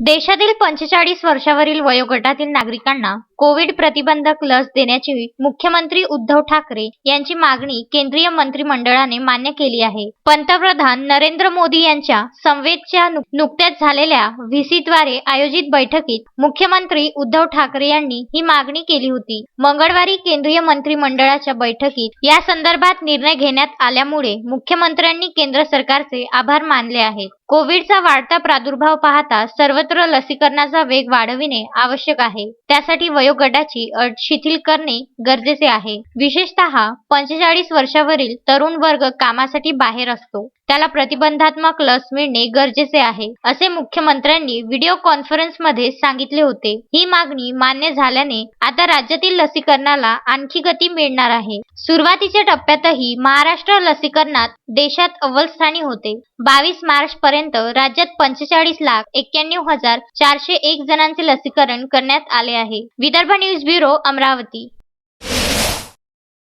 देशातील पंचेचाळीस वर्षावरील वयोगटातील नागरिकांना कोविड प्रतिबंधक लस देण्याची मुख्यमंत्री उद्धव ठाकरे यांची मागणी केंद्रीय मंत्रिमंडळाने मान्य केली आहे. पंतप्रधान नरेंद्र मोदी यांच्या संवेदच्या नुकत्याच झालेल्या व्हीसीद्वारे आयोजित बैठकीत मुख्यमंत्री उद्धव ठाकरे यांनी ही मागणी केली होती. मंगळवारी केंद्रीय मंत्रिमंडळाच्या बैठकीत या संदर्भात निर्णय घेण्यात आल्यामुळे मुख्यमंत्र्यांनी केंद्र सरकारचे आभार मानले आहेत. कोविडचा वाढता प्रादुर्भाव पाहता सर्वत्र लसीकरणाचा वेग वाढविणे आवश्यक आहे. त्यासाठी वयोगटाची अट शिथिल करणे गरजेचे आहे. विशेषतः पंचेचाळीस वर्षावरील तरुण वर्ग कामासाठी बाहेर असतो. त्याला प्रतिबंधात्मक लस मिळणे गरजेचे आहे असे मुख्यमंत्र्यांनी व्हिडिओ कॉन्फरन्समध्ये सांगितले होते. ही मागणी मान्य झाल्याने आता राज्यातील लसीकरणाला आणखी गती मिळणार आहे. सुरुवातीच्या टप्प्यातही महाराष्ट्र लसीकरणात देशात अव्वल स्थानी होते. बावीस मार्च पर्यंत राज्यात पंचेचाळीस लाख एक्क्याण्णव हजार चारशे एक जणांचे लसीकरण करण्यात आले आहे. Vidarbha news bureau Amravati.